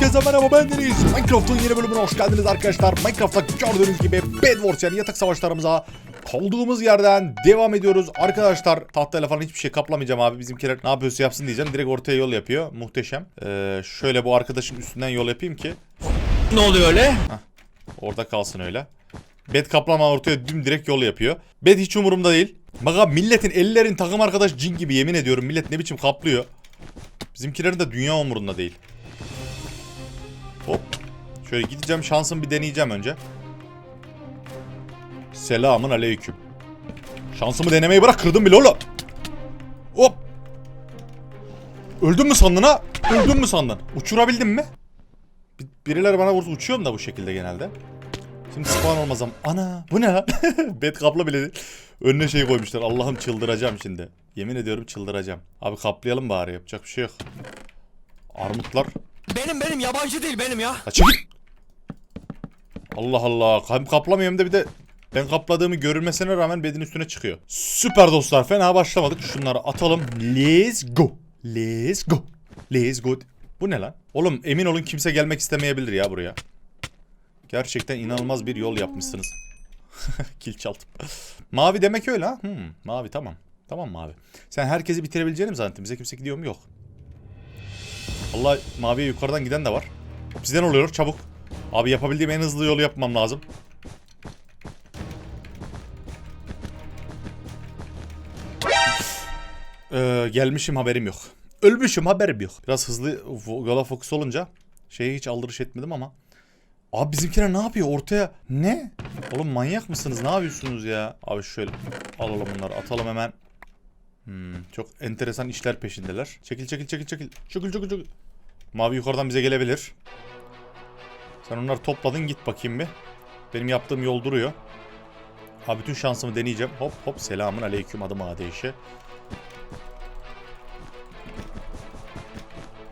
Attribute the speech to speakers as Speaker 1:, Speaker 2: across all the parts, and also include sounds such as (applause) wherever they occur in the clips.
Speaker 1: Herkese merhaba ben Deniz. Minecraft'ın yeni bölümüne hoş geldiniz arkadaşlar. Minecraft'ta gördüğünüz gibi Bed Wars yani yatak savaşlarımıza kaldığımız yerden devam ediyoruz. Arkadaşlar tahtayla falan hiçbir şey kaplamayacağım abi. Bizimkiler ne yapıyorsa yapsın diyeceğim. Direkt ortaya yol yapıyor. Muhteşem. Ee, şöyle bu arkadaşın üstünden yol yapayım ki
Speaker 2: Ne oluyor öyle?
Speaker 1: orada kalsın öyle. Bed kaplama ortaya düm direkt yol yapıyor. Bed hiç umurumda değil. Bak abi milletin ellerin takım arkadaş cin gibi yemin ediyorum. Millet ne biçim kaplıyor. Bizimkilerin de dünya umurunda değil. Hop. Şöyle gideceğim şansımı bir deneyeceğim önce. Selamun aleyküm. Şansımı denemeyi bırak kırdım bile oğlum. Hop. Öldün mü sandın ha? Öldün mü sandın? Uçurabildin mi? Bir- Birileri bana vursa uçuyorum da bu şekilde genelde. Şimdi spawn olmazam. Ana bu ne? (laughs) Bet kapla bile. Önüne şey koymuşlar. Allah'ım çıldıracağım şimdi. Yemin ediyorum çıldıracağım. Abi kaplayalım bari yapacak bir şey yok. Armutlar.
Speaker 2: Benim benim yabancı değil benim ya.
Speaker 1: Ha. Allah Allah. Hem kaplamıyor hem de bir de ben kapladığımı görülmesine rağmen bedin üstüne çıkıyor. Süper dostlar. Fena başlamadık. Şunları atalım. Let's go. Let's go. Let's go. Bu ne lan? Oğlum emin olun kimse gelmek istemeyebilir ya buraya. Gerçekten inanılmaz bir yol yapmışsınız. (laughs) Kil çaldım. mavi demek öyle ha? Hmm, mavi tamam. Tamam mavi. Sen herkesi bitirebileceğini mi zannettin? Bize kimse gidiyor mu? Yok. Allah maviye yukarıdan giden de var. Bizden oluyor çabuk. Abi yapabildiğim en hızlı yolu yapmam lazım. Ee, gelmişim haberim yok. Ölmüşüm haberim yok. Biraz hızlı yola fokus olunca şeye hiç aldırış etmedim ama. Abi bizimkiler ne yapıyor ortaya? Ne? Oğlum manyak mısınız? Ne yapıyorsunuz ya? Abi şöyle alalım bunları atalım hemen. Hmm, çok enteresan işler peşindeler. Çekil çekil çekil çekil. Çekil çekil çekil. Mavi yukarıdan bize gelebilir. Sen onları topladın git bakayım bir. Benim yaptığım yol duruyor. Ha bütün şansımı deneyeceğim. Hop hop selamun aleyküm adım Adeyşe.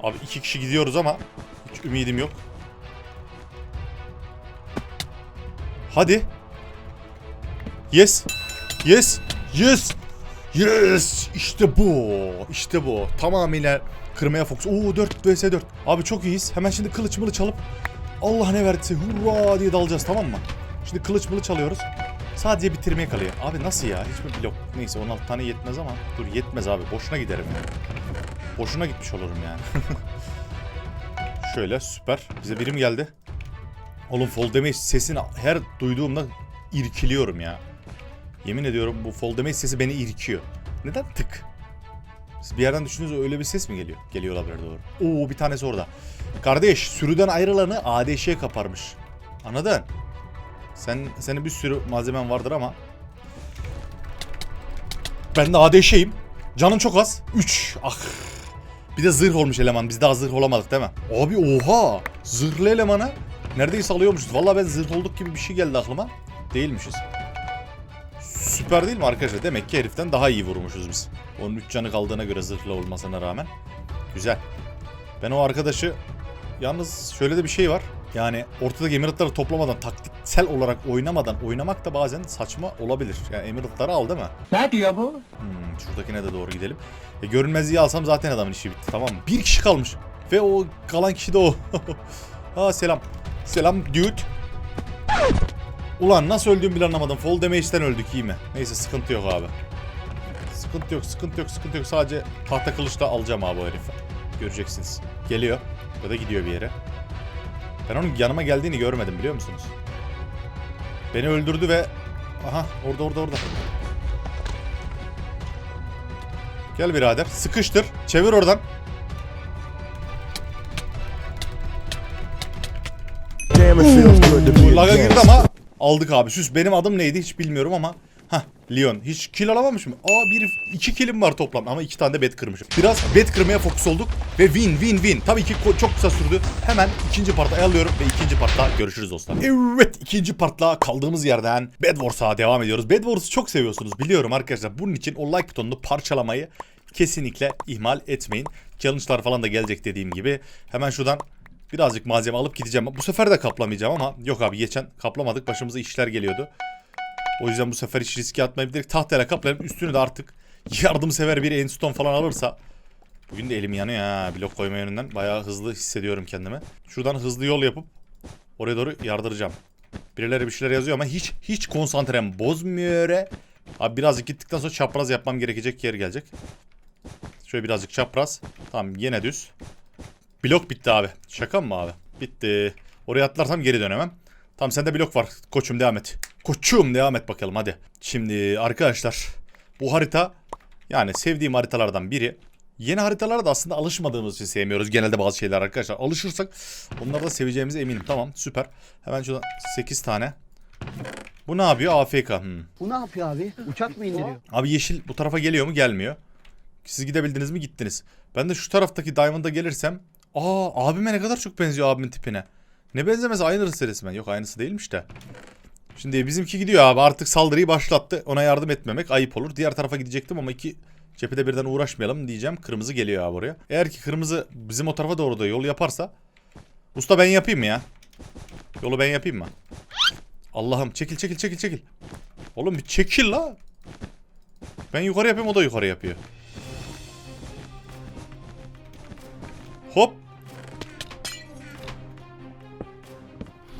Speaker 1: Abi iki kişi gidiyoruz ama hiç ümidim yok. Hadi. Yes. Yes. Yes. Yes. İşte bu. İşte bu. Tamamıyla kırmaya fokus. Oo 4 vs 4. Abi çok iyiyiz. Hemen şimdi kılıç mılıç alıp Allah ne verdiyse hurra diye dalacağız tamam mı? Şimdi kılıç mılıç alıyoruz. Sadece bitirmeye kalıyor. Abi nasıl ya? Hiçbir blok. Neyse 16 tane yetmez ama. Dur yetmez abi. Boşuna giderim. Boşuna gitmiş olurum yani. (laughs) Şöyle süper. Bize birim geldi. Oğlum fall damage sesini her duyduğumda irkiliyorum ya. Yemin ediyorum bu fall damage sesi beni irkiyor. Neden tık? Siz bir yerden düşündüğünüzde öyle bir ses mi geliyor? Geliyor olabilir doğru. Oo bir tanesi orada. Kardeş sürüden ayrılanı ADŞ'ye kaparmış. Anladın? Sen senin bir sürü malzemen vardır ama ben de ADŞ'yim. Canın çok az. 3. Ah. Bir de zırh olmuş eleman. Biz daha zırh olamadık değil mi? Abi oha. Zırhlı elemanı neredeyse alıyormuşuz. Vallahi ben zırh olduk gibi bir şey geldi aklıma. Değilmişiz. Süper değil mi arkadaşlar? Demek ki heriften daha iyi vurmuşuz biz. Onun 3 canı kaldığına göre zırhlı olmasına rağmen. Güzel. Ben o arkadaşı yalnız şöyle de bir şey var. Yani ortadaki emirlikleri toplamadan taktiksel olarak oynamadan oynamak da bazen saçma olabilir. Yani emirlikleri al değil mi?
Speaker 3: Ne diyor bu?
Speaker 1: Hmm, şuradakine de doğru gidelim. E, görünmezliği alsam zaten adamın işi bitti tamam mı? Bir kişi kalmış. Ve o kalan kişi de o. (laughs) ha selam. Selam dude. Ulan nasıl öldüğümü bile anlamadım. Fall damage'den öldük iyi mi? Neyse sıkıntı yok abi. Sıkıntı yok, sıkıntı yok, sıkıntı yok. Sadece tahta kılıçla alacağım abi o herifi. Göreceksiniz. Geliyor. Ya da gidiyor bir yere. Ben onun yanıma geldiğini görmedim biliyor musunuz? Beni öldürdü ve... Aha orada orada orada. Gel birader. Sıkıştır. Çevir oradan. Laga girdi ama aldık abi. Süs benim adım neydi hiç bilmiyorum ama. Hah Leon. Hiç kill alamamış mı? Aa bir iki killim var toplam ama iki tane de bet kırmışım. Biraz bet kırmaya fokus olduk ve win win win. Tabii ki çok kısa sürdü. Hemen ikinci parta alıyorum ve ikinci partta görüşürüz dostlar. Evet ikinci partla kaldığımız yerden Bed Wars'a devam ediyoruz. Bed Wars'u çok seviyorsunuz biliyorum arkadaşlar. Bunun için o like butonunu parçalamayı kesinlikle ihmal etmeyin. Challenge'lar falan da gelecek dediğim gibi. Hemen şuradan Birazcık malzeme alıp gideceğim. Bu sefer de kaplamayacağım ama yok abi geçen kaplamadık. Başımıza işler geliyordu. O yüzden bu sefer hiç riske atmayıp direkt tahtayla kaplayalım. Üstünü de artık yardımsever bir enstone falan alırsa Bugün de elim yanıyor ha. Blok koyma yönünden bayağı hızlı hissediyorum kendimi. Şuradan hızlı yol yapıp oraya doğru yardıracağım. Birileri bir şeyler yazıyor ama hiç hiç konsantrem bozmuyor. Abi birazcık gittikten sonra çapraz yapmam gerekecek yer gelecek. Şöyle birazcık çapraz. Tamam yine düz. Blok bitti abi. Şaka mı abi? Bitti. Oraya atlarsam geri dönemem. Tamam sende blok var. Koçum devam et. Koçum devam et bakalım hadi. Şimdi arkadaşlar bu harita yani sevdiğim haritalardan biri. Yeni haritalara da aslında alışmadığımız için sevmiyoruz genelde bazı şeyler arkadaşlar. Alışırsak onları da seveceğimize eminim. Tamam süper. Hemen şuradan 8 tane. Bu ne yapıyor? AFK. Hmm.
Speaker 3: Bu ne yapıyor abi? Uçak mı indiriyor?
Speaker 1: Abi yeşil bu tarafa geliyor mu? Gelmiyor. Siz gidebildiniz mi? Gittiniz. Ben de şu taraftaki Diamond'a gelirsem... Aa abime ne kadar çok benziyor abimin tipine. Ne benzemesi aynısı resmen. Yok aynısı değilmiş de. Şimdi bizimki gidiyor abi artık saldırıyı başlattı. Ona yardım etmemek ayıp olur. Diğer tarafa gidecektim ama iki cephede birden uğraşmayalım diyeceğim. Kırmızı geliyor abi oraya. Eğer ki kırmızı bizim o tarafa doğru da yol yaparsa... Usta ben yapayım mı ya? Yolu ben yapayım mı? Allah'ım çekil çekil çekil çekil. Oğlum bir çekil la. Ben yukarı yapayım o da yukarı yapıyor. Hop.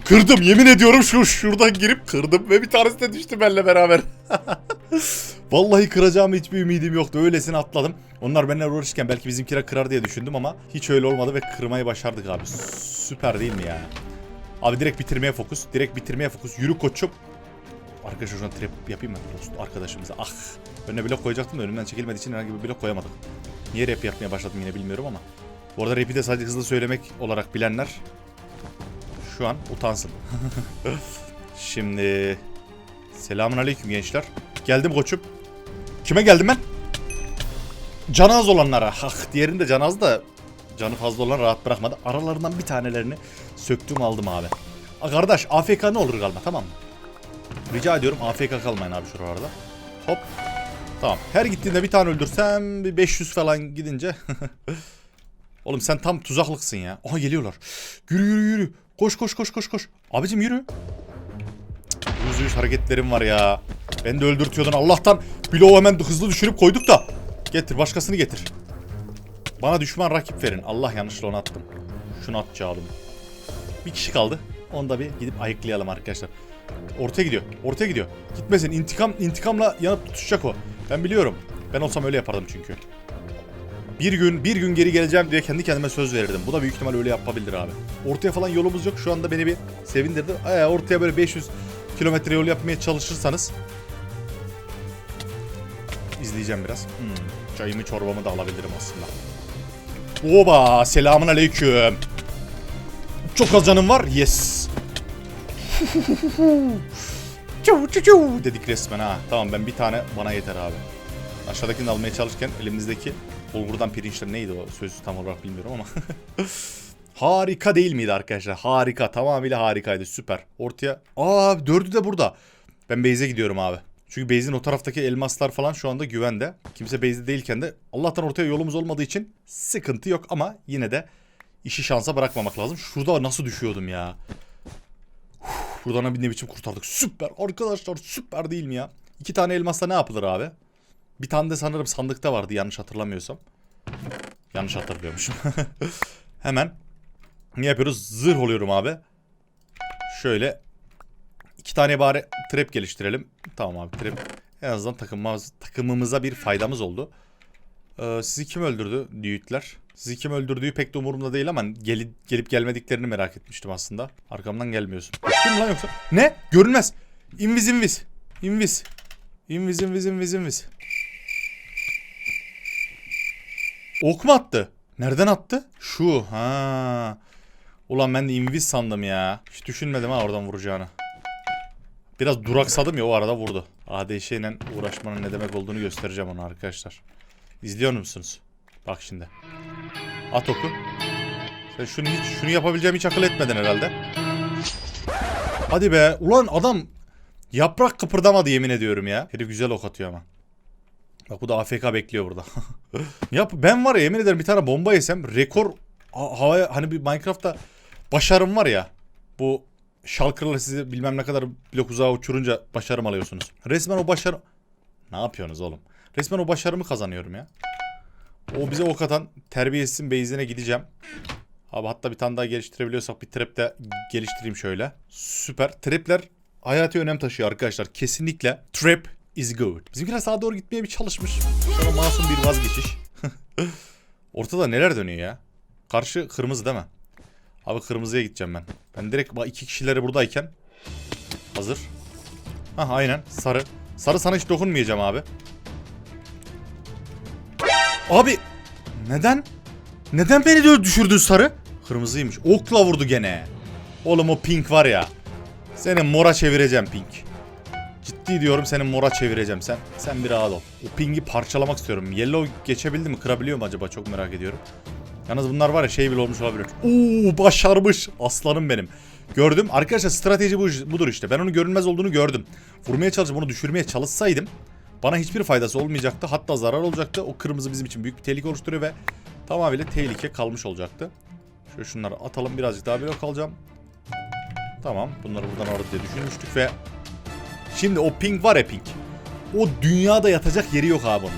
Speaker 1: Kırdım yemin ediyorum şu şuradan girip kırdım ve bir tanesi de düştü benimle beraber. (laughs) Vallahi kıracağım hiçbir ümidim yoktu. Öylesine atladım. Onlar benimle uğraşırken belki bizimkiler kırar diye düşündüm ama hiç öyle olmadı ve kırmayı başardık abi. Süper değil mi ya? Abi direkt bitirmeye fokus. Direkt bitirmeye fokus. Yürü koçum. Arkadaşlar şuradan trap yapayım mı? Arkadaşımıza. Ah. Önüne blok koyacaktım da önümden çekilmediği için herhangi bir blok koyamadım. Niye rap yapmaya başladım yine bilmiyorum ama. Bu arada rap'i de sadece hızlı söylemek olarak bilenler şu an utansın. (laughs) Şimdi selamun aleyküm gençler. Geldim koçum. Kime geldim ben? Canı az olanlara. Ah diğerinde de canı az da canı fazla olan rahat bırakmadı. Aralarından bir tanelerini söktüm aldım abi. A, kardeş AFK ne olur kalma tamam mı? Rica ediyorum AFK kalmayın abi şuralarda. Hop. Tamam. Her gittiğinde bir tane öldürsem bir 500 falan gidince. (laughs) Oğlum sen tam tuzaklıksın ya. Aha geliyorlar. Yürü yürü yürü. Koş koş koş koş koş. Abicim yürü. Yüz hareketlerim var ya. Ben de öldürtüyordun. Allah'tan bloğu hemen hızlı düşürüp koyduk da. Getir başkasını getir. Bana düşman rakip verin. Allah yanlışla onu attım. Şunu atacağım. Bir kişi kaldı. Onu da bir gidip ayıklayalım arkadaşlar. Ortaya gidiyor. Ortaya gidiyor. Gitmesin. İntikam intikamla yanıp tutuşacak o. Ben biliyorum. Ben olsam öyle yapardım çünkü. Bir gün bir gün geri geleceğim diye kendi kendime söz verirdim. Bu da büyük ihtimal öyle yapabilir abi. Ortaya falan yolumuz yok. Şu anda beni bir sevindirdi. Ee, ortaya böyle 500 kilometre yol yapmaya çalışırsanız izleyeceğim biraz. Hmm, çayımı çorbamı da alabilirim aslında. Oba selamun aleyküm. Çok az canım var. Yes. Çu çu çu dedik resmen ha. Tamam ben bir tane bana yeter abi. Aşağıdakini almaya çalışırken elimizdeki bulgurdan pirinçler neydi o sözü tam olarak bilmiyorum ama. (laughs) harika değil miydi arkadaşlar? Harika. Tamamıyla harikaydı. Süper. Ortaya. Aa dördü de burada. Ben base'e gidiyorum abi. Çünkü base'in o taraftaki elmaslar falan şu anda güvende. Kimse base'de değilken de Allah'tan ortaya yolumuz olmadığı için sıkıntı yok ama yine de işi şansa bırakmamak lazım. Şurada nasıl düşüyordum ya. Uf, Buradan bir ne biçim kurtardık. Süper arkadaşlar süper değil mi ya? İki tane elmasla ne yapılır abi? Bir tane de sanırım sandıkta vardı yanlış hatırlamıyorsam. Yanlış hatırlıyormuşum. (laughs) Hemen ne yapıyoruz? Zırh oluyorum abi. Şöyle iki tane bari trap geliştirelim. Tamam abi trap. En azından takımımız, takımımıza bir faydamız oldu. Ee, sizi kim öldürdü düğütler? Sizi kim öldürdüğü pek de umurumda değil ama gelip, gelip gelmediklerini merak etmiştim aslında. Arkamdan gelmiyorsun. Mü lan yoksa? Ne? Görünmez. Invis invis. Invis. Invis invis invis invis. Ok mu attı? Nereden attı? Şu ha. Ulan ben de invis sandım ya. Hiç düşünmedim ha oradan vuracağını. Biraz duraksadım ya o arada vurdu. ADŞ ile uğraşmanın ne demek olduğunu göstereceğim ona arkadaşlar. İzliyor musunuz? Bak şimdi. At oku. Sen şunu hiç şunu yapabileceğimi hiç akıl etmedin herhalde. Hadi be. Ulan adam yaprak kıpırdamadı yemin ediyorum ya. Herif güzel ok atıyor ama. Bak bu da AFK bekliyor burada. (laughs) Yap ben var ya yemin ederim bir tane bomba yesem rekor ha- havaya hani bir Minecraft'ta başarım var ya. Bu şalkırla sizi bilmem ne kadar blok uzağa uçurunca başarım alıyorsunuz. Resmen o başarı... Ne yapıyorsunuz oğlum? Resmen o başarımı kazanıyorum ya. O bize ok atan terbiyesizin base'ine gideceğim. Abi hatta bir tane daha geliştirebiliyorsak bir trap de geliştireyim şöyle. Süper. Trapler hayati önem taşıyor arkadaşlar. Kesinlikle trap is good. Bizimkiler sağa doğru gitmeye bir çalışmış. Sonra masum bir vazgeçiş. (laughs) Ortada neler dönüyor ya? Karşı kırmızı değil mi? Abi kırmızıya gideceğim ben. Ben direkt iki kişileri buradayken hazır. Hah aynen sarı. Sarı sana hiç dokunmayacağım abi. Abi neden? Neden beni de düşürdün sarı? Kırmızıymış. Okla vurdu gene. Oğlum o pink var ya. Seni mora çevireceğim pink. Ciddi diyorum senin mora çevireceğim sen. Sen bir rahat ol. O pingi parçalamak istiyorum. Yellow geçebildi mi? Kırabiliyor mu acaba? Çok merak ediyorum. Yalnız bunlar var ya şey bile olmuş olabilir. Oo başarmış. Aslanım benim. Gördüm. Arkadaşlar strateji bu, budur işte. Ben onun görünmez olduğunu gördüm. Vurmaya çalışıp onu düşürmeye çalışsaydım bana hiçbir faydası olmayacaktı. Hatta zarar olacaktı. O kırmızı bizim için büyük bir tehlike oluşturuyor ve tamamıyla tehlike kalmış olacaktı. Şöyle şunları atalım birazcık daha blok alacağım. Tamam bunları buradan alırız diye düşünmüştük ve şimdi o pink var ya pink. O dünyada yatacak yeri yok abi onun.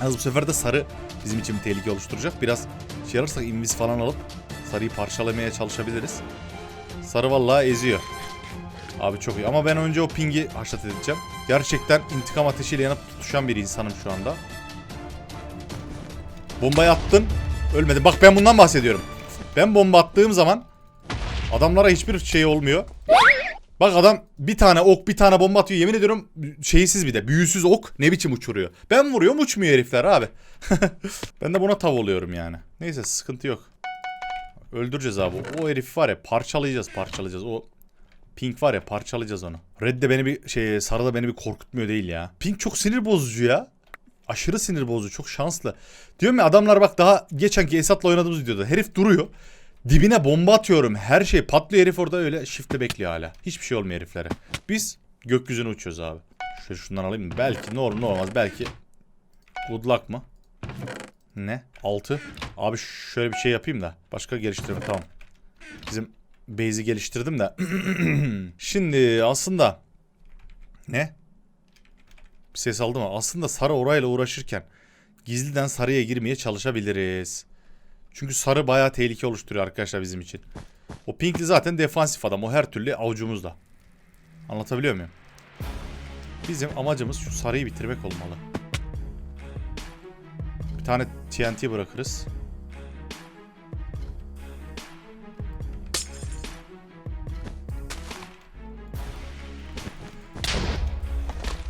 Speaker 1: Yalnız bu sefer de sarı bizim için bir tehlike oluşturacak. Biraz şey alırsak invis falan alıp sarıyı parçalamaya çalışabiliriz. Sarı vallahi eziyor. Abi çok iyi ama ben önce o pingi haşlat edeceğim. Gerçekten intikam ateşiyle yanıp tutuşan bir insanım şu anda. Bombayı attın. Ölmedi. Bak ben bundan bahsediyorum. Ben bomba attığım zaman adamlara hiçbir şey olmuyor. Bak adam bir tane ok bir tane bomba atıyor. Yemin ediyorum şeysiz bir de büyüsüz ok ne biçim uçuruyor. Ben vuruyorum uçmuyor herifler abi. (laughs) ben de buna tav oluyorum yani. Neyse sıkıntı yok. Öldüreceğiz abi. O herif var ya parçalayacağız parçalayacağız. O Pink var ya parçalayacağız onu. Red de beni bir şey sarı da beni bir korkutmuyor değil ya. Pink çok sinir bozucu ya. Aşırı sinir bozucu. Çok şanslı. Diyorum ya adamlar bak daha geçenki Esat'la oynadığımız videoda. Herif duruyor. Dibine bomba atıyorum. Her şey patlıyor herif orada öyle shift'te bekliyor hala. Hiçbir şey olmuyor heriflere. Biz gökyüzüne uçuyoruz abi. Şöyle şundan alayım mı? Belki ne olur ne olmaz. Belki good luck mı? Ne? 6. Abi şöyle bir şey yapayım da. Başka geliştirme tamam. Bizim base'i geliştirdim de. (clears throat) Şimdi aslında ne? Bir ses aldı mı? Aslında sarı orayla uğraşırken gizliden sarıya girmeye çalışabiliriz. Çünkü sarı bayağı tehlike oluşturuyor arkadaşlar bizim için. O pinkli zaten defansif adam. O her türlü avucumuzda. Anlatabiliyor muyum? Bizim amacımız şu sarıyı bitirmek olmalı. Bir tane TNT bırakırız.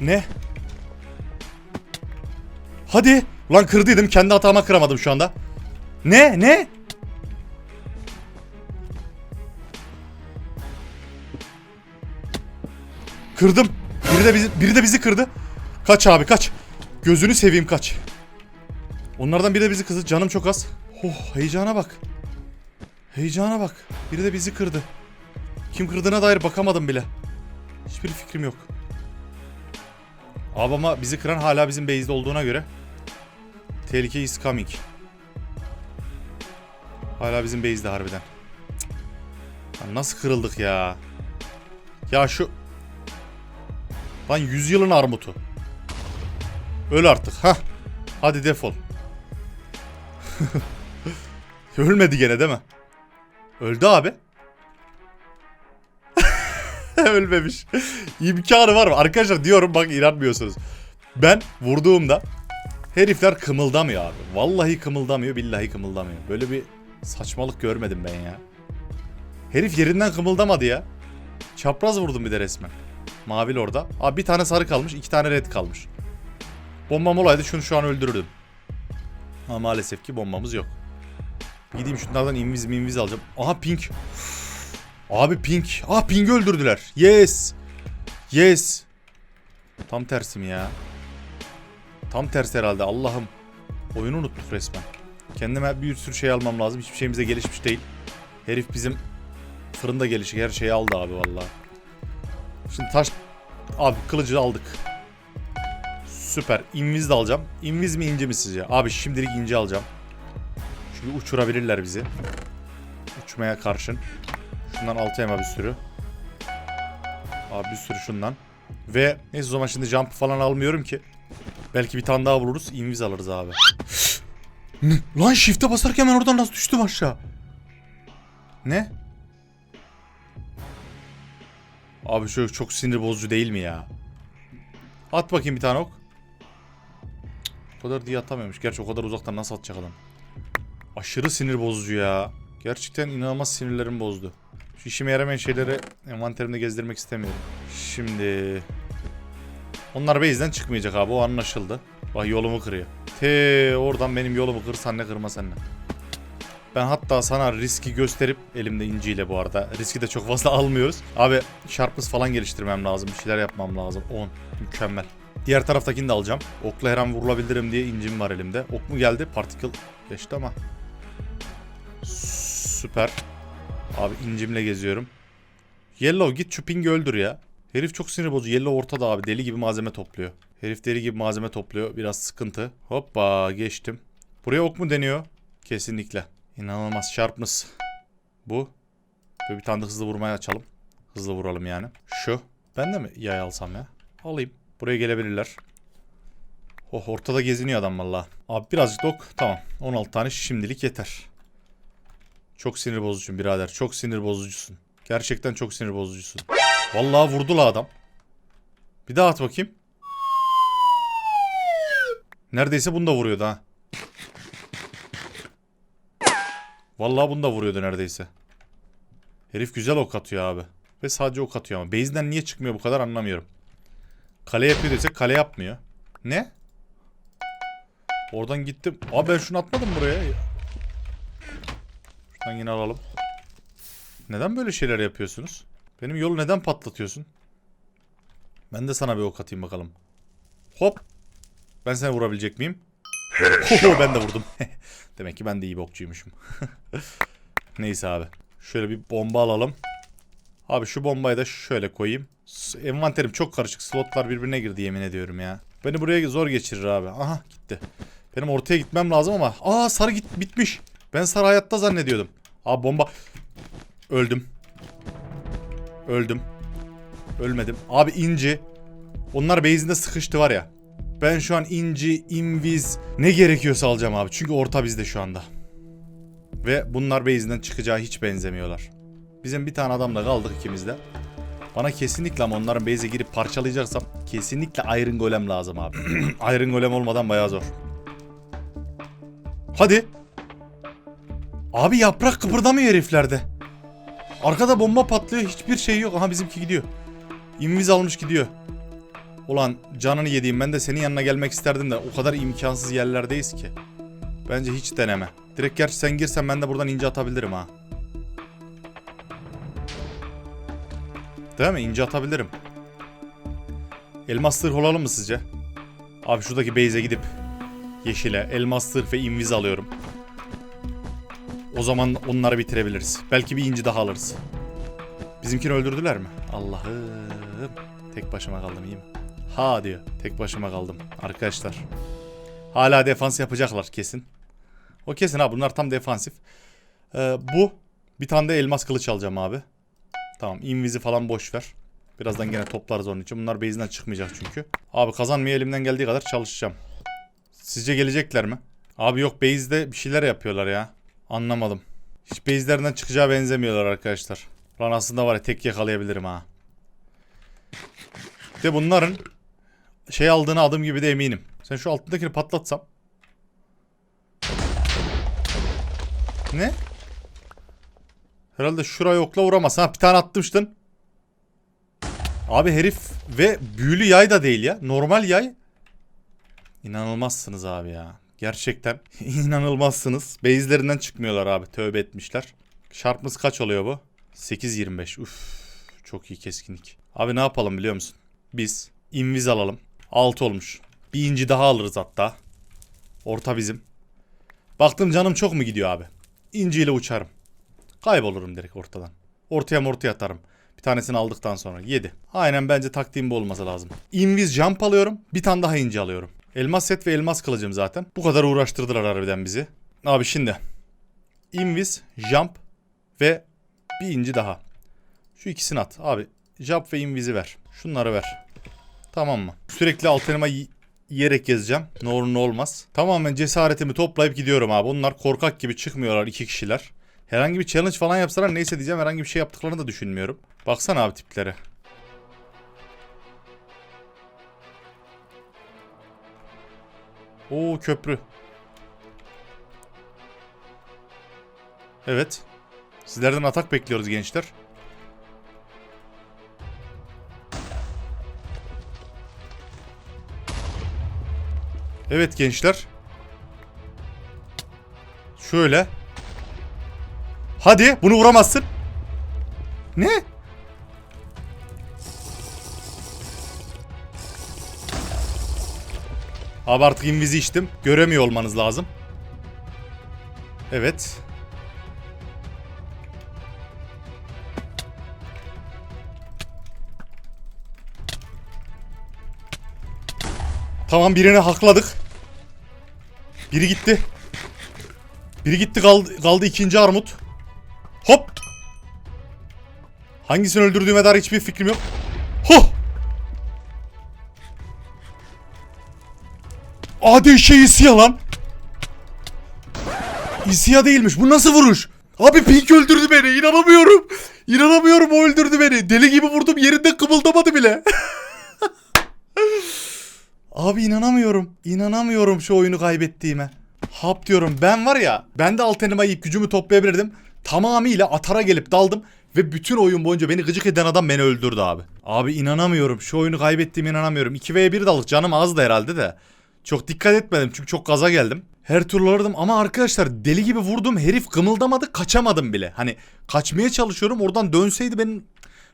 Speaker 1: Ne? Hadi. Lan kırdıydım. Kendi hatama kıramadım şu anda. Ne? Ne? Kırdım. Biri de bizi, biri de bizi kırdı. Kaç abi kaç. Gözünü seveyim kaç. Onlardan biri de bizi kızdı. Canım çok az. Oh heyecana bak. Heyecana bak. Biri de bizi kırdı. Kim kırdığına dair bakamadım bile. Hiçbir fikrim yok. Abi ama bizi kıran hala bizim base'de olduğuna göre tehlike is coming. Hala bizim base'de harbiden. Lan nasıl kırıldık ya? Ya şu Lan yüzyılın armutu. Öl artık. ha. Hadi defol. (laughs) Ölmedi gene değil mi? Öldü abi. (laughs) Ölmemiş. İmkanı var mı? Arkadaşlar diyorum bak inanmıyorsunuz. Ben vurduğumda herifler kımıldamıyor abi. Vallahi kımıldamıyor, billahi kımıldamıyor. Böyle bir saçmalık görmedim ben ya. Herif yerinden kımıldamadı ya. Çapraz vurdum bir de resmen. Mavil orada. Abi bir tane sarı kalmış, iki tane red kalmış. Bombam olaydı şunu şu an öldürürdüm. Ama maalesef ki bombamız yok. Gideyim şunlardan inviz minviz alacağım. Aha pink. Abi Pink. Ah Pink'i öldürdüler. Yes. Yes. Tam tersi mi ya? Tam tersi herhalde Allah'ım. Oyunu unuttuk resmen. Kendime bir sürü şey almam lazım. Hiçbir şeyimize gelişmiş değil. Herif bizim fırında gelişik her şeyi aldı abi vallahi. Şimdi taş... Abi kılıcı aldık. Süper. İnviz de alacağım. İnviz mi ince mi sizce? Abi şimdilik ince alacağım. Çünkü uçurabilirler bizi. Uçmaya karşın. Şundan altı yema bir sürü. Abi bir sürü şundan. Ve neyse o zaman şimdi jump falan almıyorum ki. Belki bir tane daha buluruz. Invis alırız abi. Ne? Lan shift'e basarken ben oradan nasıl düştüm aşağı? Ne? Abi şu çok sinir bozucu değil mi ya? At bakayım bir tane ok. O kadar diye atamıyormuş. Gerçi o kadar uzaktan nasıl atacak adam? Aşırı sinir bozucu ya. Gerçekten inanılmaz sinirlerim bozdu. Şu işime yaramayan şeyleri envanterimde gezdirmek istemiyorum. Şimdi... Onlar base'den çıkmayacak abi o anlaşıldı. Bak yolumu kırıyor. Te oradan benim yolumu kırsan ne kırmasan ne. Ben hatta sana riski gösterip elimde inciyle bu arada. Riski de çok fazla almıyoruz. Abi sharpness falan geliştirmem lazım. Bir şeyler yapmam lazım. 10. Mükemmel. Diğer taraftakini de alacağım. Okla her an vurulabilirim diye incim var elimde. Ok mu geldi? Particle geçti ama. Süper. Abi incimle geziyorum. Yellow git şu öldür ya. Herif çok sinir bozucu. Yellow ortada abi. Deli gibi malzeme topluyor. Herif deli gibi malzeme topluyor. Biraz sıkıntı. Hoppa geçtim. Buraya ok mu deniyor? Kesinlikle. İnanılmaz sharpness. Bu. Böyle bir tane de hızlı vurmaya açalım. Hızlı vuralım yani. Şu. Ben de mi yay alsam ya? Alayım. Buraya gelebilirler. Oh ortada geziniyor adam valla. Abi birazcık ok. Tamam. 16 tane şimdilik yeter. Çok sinir bozucusun birader. Çok sinir bozucusun. Gerçekten çok sinir bozucusun. Vallahi vurdu la adam. Bir daha at bakayım. Neredeyse bunu da vuruyordu ha. Vallahi bunu da vuruyordu neredeyse. Herif güzel ok atıyor abi. Ve sadece ok atıyor ama. Base'den niye çıkmıyor bu kadar anlamıyorum. Kale yapıyor desek kale yapmıyor. Ne? Oradan gittim. Abi ben şunu atmadım buraya. Şuradan yine alalım. Neden böyle şeyler yapıyorsunuz? Benim yolu neden patlatıyorsun? Ben de sana bir ok atayım bakalım. Hop. Ben seni vurabilecek miyim? Hoho (laughs) ben de vurdum. (laughs) Demek ki ben de iyi bir okçuymuşum. (laughs) Neyse abi. Şöyle bir bomba alalım. Abi şu bombayı da şöyle koyayım. Envanterim çok karışık. Slotlar birbirine girdi yemin ediyorum ya. Beni buraya zor geçirir abi. Aha gitti. Benim ortaya gitmem lazım ama. Aa sarı git bitmiş. Ben sarı hayatta zannediyordum. Abi bomba. Öldüm. Öldüm. Ölmedim. Abi inci. Onlar base'inde sıkıştı var ya. Ben şu an inci, inviz ne gerekiyorsa alacağım abi. Çünkü orta bizde şu anda. Ve bunlar base'inden çıkacağı hiç benzemiyorlar. Bizim bir tane adamla kaldık ikimiz de. Bana kesinlikle ama onların base'e girip parçalayacaksam kesinlikle Iron Golem lazım abi. (clears throat) Iron Golem olmadan bayağı zor. Hadi. Abi yaprak kıpırdamıyor heriflerde. Arkada bomba patlıyor hiçbir şey yok. Aha bizimki gidiyor. Inviz almış gidiyor. Ulan canını yediğim ben de senin yanına gelmek isterdim de o kadar imkansız yerlerdeyiz ki. Bence hiç deneme. Direkt gerçi sen girsen ben de buradan ince atabilirim ha. Değil mi? İnce atabilirim. Elmas sırh olalım mı sizce? Abi şuradaki base'e gidip yeşile elmas sırh ve inviz alıyorum. O zaman onları bitirebiliriz. Belki bir inci daha alırız. Bizimkini öldürdüler mi? Allah'ım. Tek başıma kaldım iyi mi? Ha diyor. Tek başıma kaldım. Arkadaşlar. Hala defans yapacaklar kesin. O kesin ha bunlar tam defansif. Ee, bu. Bir tane de elmas kılıç alacağım abi. Tamam invizi falan boş ver. Birazdan gene toplarız onun için. Bunlar base'den çıkmayacak çünkü. Abi kazanmaya elimden geldiği kadar çalışacağım. Sizce gelecekler mi? Abi yok base'de bir şeyler yapıyorlar ya. Anlamadım. Hiç base'lerden çıkacağı benzemiyorlar arkadaşlar. Lan aslında var ya tek yakalayabilirim ha. De bunların şey aldığını adım gibi de eminim. Sen şu altındakini patlatsam. Ne? Herhalde şuraya okla vuramaz. Ha bir tane atmıştın. Abi herif ve büyülü yay da değil ya. Normal yay. İnanılmazsınız abi ya. Gerçekten (laughs) inanılmazsınız. Base'lerinden çıkmıyorlar abi. Tövbe etmişler. Sharpness kaç oluyor bu? 8.25. Uf. Çok iyi keskinlik. Abi ne yapalım biliyor musun? Biz inviz alalım. 6 olmuş. Bir inci daha alırız hatta. Orta bizim. Baktım canım çok mu gidiyor abi? İnciyle uçarım. Kaybolurum direkt ortadan. Ortaya ortaya atarım. Bir tanesini aldıktan sonra 7. Aynen bence taktiğim bu olması lazım. Invis jump alıyorum. Bir tane daha inci alıyorum. Elmas set ve elmas kılıcım zaten. Bu kadar uğraştırdılar harbiden bizi. Abi şimdi. Invis, jump ve bir inci daha. Şu ikisini at. Abi jump ve invis'i ver. Şunları ver. Tamam mı? Sürekli alt elma yiyerek gezeceğim. Ne olur ne olmaz. Tamamen cesaretimi toplayıp gidiyorum abi. Bunlar korkak gibi çıkmıyorlar iki kişiler. Herhangi bir challenge falan yapsalar neyse diyeceğim. Herhangi bir şey yaptıklarını da düşünmüyorum. Baksana abi tiplere. Oo köprü. Evet. Sizlerden atak bekliyoruz gençler. Evet gençler. Şöyle. Hadi bunu vuramazsın. Ne? Abi artık invizi içtim. Göremiyor olmanız lazım. Evet. Tamam birini hakladık. Biri gitti. Biri gitti kaldı, kaldı ikinci armut. Hop. Hangisini öldürdüğüme dair hiçbir fikrim yok. Huh. Adi şey İsya lan. İsya değilmiş. Bu nasıl vuruş? Abi Pink öldürdü beni. İnanamıyorum. İnanamıyorum o öldürdü beni. Deli gibi vurdum yerinde kımıldamadı bile. (laughs) Abi inanamıyorum. İnanamıyorum şu oyunu kaybettiğime. Hap diyorum ben var ya ben de alt yiyip gücümü toplayabilirdim. Tamamıyla atara gelip daldım ve bütün oyun boyunca beni gıcık eden adam beni öldürdü abi. Abi inanamıyorum şu oyunu kaybettiğime inanamıyorum. 2v1 dalık canım azdı herhalde de. Çok dikkat etmedim çünkü çok gaza geldim. Her türlü aradım ama arkadaşlar deli gibi vurdum herif kımıldamadı kaçamadım bile. Hani kaçmaya çalışıyorum oradan dönseydi benim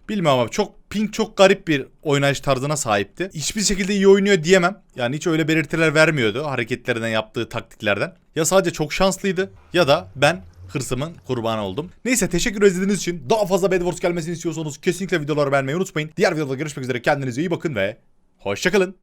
Speaker 1: Bilmiyorum abi çok Pink çok garip bir oynayış tarzına sahipti. Hiçbir şekilde iyi oynuyor diyemem. Yani hiç öyle belirtiler vermiyordu hareketlerinden yaptığı taktiklerden. Ya sadece çok şanslıydı ya da ben hırsımın kurbanı oldum. Neyse teşekkür izlediğiniz için daha fazla Bed Wars gelmesini istiyorsanız kesinlikle videoları beğenmeyi unutmayın. Diğer videoda görüşmek üzere kendinize iyi bakın ve hoşçakalın.